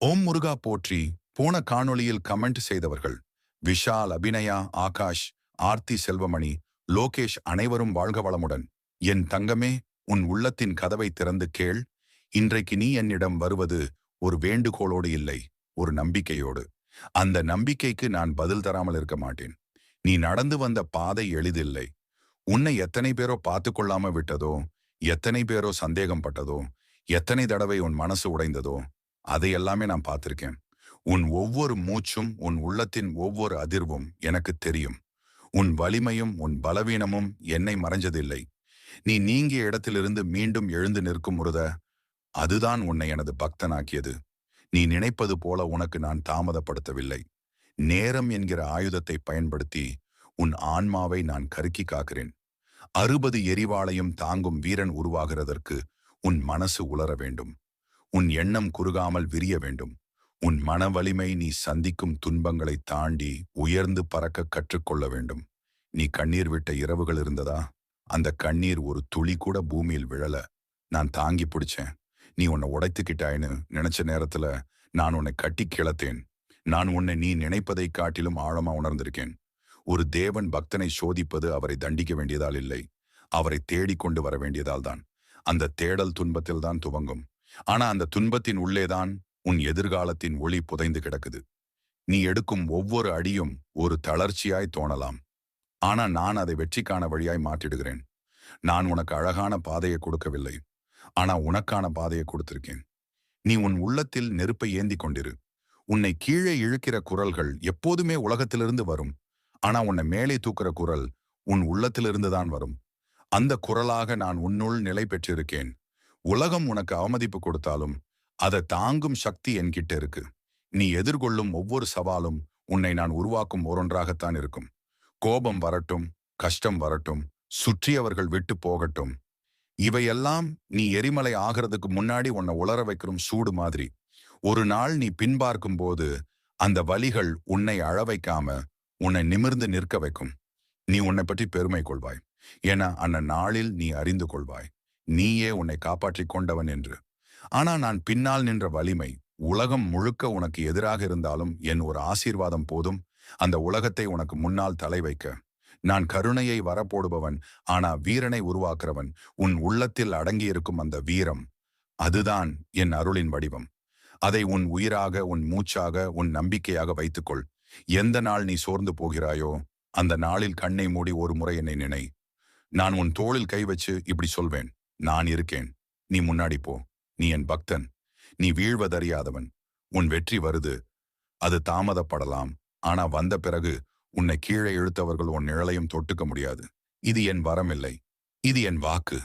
ஓம் முருகா போற்றி போன காணொளியில் கமெண்ட் செய்தவர்கள் விஷால் அபிநயா ஆகாஷ் ஆர்த்தி செல்வமணி லோகேஷ் அனைவரும் வாழ்க வளமுடன். என் தங்கமே உன் உள்ளத்தின் கதவை திறந்து கேள். இன்றைக்கு நீ என்னிடம் வருவது ஒரு வேண்டுகோளோடு இல்லை ஒரு நம்பிக்கையோடு. அந்த நம்பிக்கைக்கு நான் பதில் தராமல் இருக்க மாட்டேன். நீ நடந்து வந்த பாதை எளிதில்லை. உன்னை எத்தனை பேரோ பார்த்து கொள்ளாம விட்டதோ எத்தனை பேரோ சந்தேகம் பட்டதோ எத்தனை தடவை உன் மனசு உடைந்ததோ அதை எல்லாமே நான் பார்த்திருக்கேன். உன் ஒவ்வொரு மூச்சும் உன் உள்ளத்தின் ஒவ்வொரு அதிர்வும் எனக்கு தெரியும். உன் வலிமையும் உன் பலவீனமும் என்னை மறைஞ்சதில்லை. நீ நீங்கிய இடத்திலிருந்து மீண்டும் எழுந்து நிற்கும் முருத அதுதான் உன்னை எனது பக்தனாக்கியது. நீ நினைப்பது போல உனக்கு நான் தாமதப்படுத்தவில்லை. நேரம் என்கிற ஆயுதத்தை பயன்படுத்தி உன் ஆன்மாவை நான் கருக்கி காக்கிறேன். அறுபது எரிவாளையும் தாங்கும் வீரன் உருவாகிறதற்கு உன் மனசு உலர வேண்டும். உன் எண்ணம் குறுகாமல் விரிய வேண்டும். உன் மன வலிமை நீ சந்திக்கும் துன்பங்களை தாண்டி உயர்ந்து பறக்க கற்றுக்கொள்ள வேண்டும். நீ கண்ணீர் விட்ட இரவுகள் இருந்ததா? அந்த கண்ணீர் ஒரு துளி கூட பூமியில் விழல. நான் தாங்கி பிடிச்சேன். நீ உன்னை உடைத்துக்கிட்டாயின்னு நினைச்ச நேரத்துல நான் உன்னை கட்டி கிளத்தேன். நான் உன்னை நீ நினைப்பதை காட்டிலும் ஆழமா உணர்ந்திருக்கேன். ஒரு தேவன் பக்தனை சோதிப்பது அவரை தண்டிக்க வேண்டியதால் இல்லை. அவரை தேடிக்கொண்டு வர வேண்டியதால் தான். அந்த தேடல் துன்பத்தில் தான் துவங்கும். ஆனா அந்த துன்பத்தின் உள்ளேதான் உன் எதிர்காலத்தின் ஒளி புதைந்து கிடக்குது. நீ எடுக்கும் ஒவ்வொரு அடியும் ஒரு தளர்ச்சியாய் தோணலாம். ஆனா நான் அதை வெற்றிக்கான வழியாய் மாற்றிடுகிறேன். நான் உனக்கு அழகான பாதையை கொடுக்கவில்லை. ஆனா உனக்கான பாதையை கொடுத்திருக்கேன். நீ உன் உள்ளத்தில் நெருப்பை ஏந்தி கொண்டிரு. உன்னை கீழே இழுக்கிற குரல்கள் எப்போதுமே உலகத்திலிருந்து வரும். ஆனா உன்னை மேலே தூக்குற குரல் உன் உள்ளத்திலிருந்து தான் வரும். அந்த குரலாக நான் உன்னுள் நிலை பெற்றிருக்கேன். உலகம் உனக்கு அவமதிப்பு கொடுத்தாலும் அதை தாங்கும் சக்தி என்கிட்ட இருக்கு. நீ எதிர்கொள்ளும் ஒவ்வொரு சவாலும் உன்னை நான் உருவாக்கும் ஒரொன்றாகத்தான் இருக்கும். கோபம் வரட்டும் கஷ்டம் வரட்டும் சுற்றியவர்கள் விட்டு போகட்டும். இவையெல்லாம் நீ எரிமலை ஆகிறதுக்கு முன்னாடி உன்னை உளர வைக்கிறோம் சூடு மாதிரி. ஒரு நாள் நீ பின்பார்க்கும் போது அந்த வலிகள் உன்னை அழ வைக்காம உன்னை நிமிர்ந்து நிற்க வைக்கும். நீ உன்னை பற்றி பெருமை கொள்வாய். என அந்த நாளில் நீ அறிந்து கொள்வாய். நீயே உன்னை காப்பாற்றிக் கொண்டவன் என்று. ஆனா நான் பின்னால் நின்ற வலிமை உலகம் முழுக்க உனக்கு எதிராக இருந்தாலும் என் ஒரு ஆசீர்வாதம் போதும். அந்த உலகத்தை உனக்கு முன்னால் தலை வைக்க. நான் கருணையை வரப்போடுபவன் ஆனா வீரனை உருவாக்குறவன். உன் உள்ளத்தில் அடங்கியிருக்கும் அந்த வீரம் அதுதான் என் அருளின் வடிவம். அதை உன் உயிராக உன் மூச்சாக உன் நம்பிக்கையாக வைத்துக்கொள். எந்த நாள் நீ சோர்ந்து போகிறாயோ அந்த நாளில் கண்ணை மூடி ஒரு முறை என்னை நினை. நான் உன் தோளில் கை வச்சு இப்படி சொல்வேன். நான் இருக்கேன். நீ முன்னாடி போ. நீ என் பக்தன். நீ வீழ்வதறியாதவன். உன் வெற்றி வருது. அது தாமதப்படலாம். ஆனா வந்த பிறகு உன்னை கீழே இழுத்தவர்கள் உன் நிழலையும் தொட்டுக்க முடியாது. இது என் வரமில்லை. இது என் வாக்கு.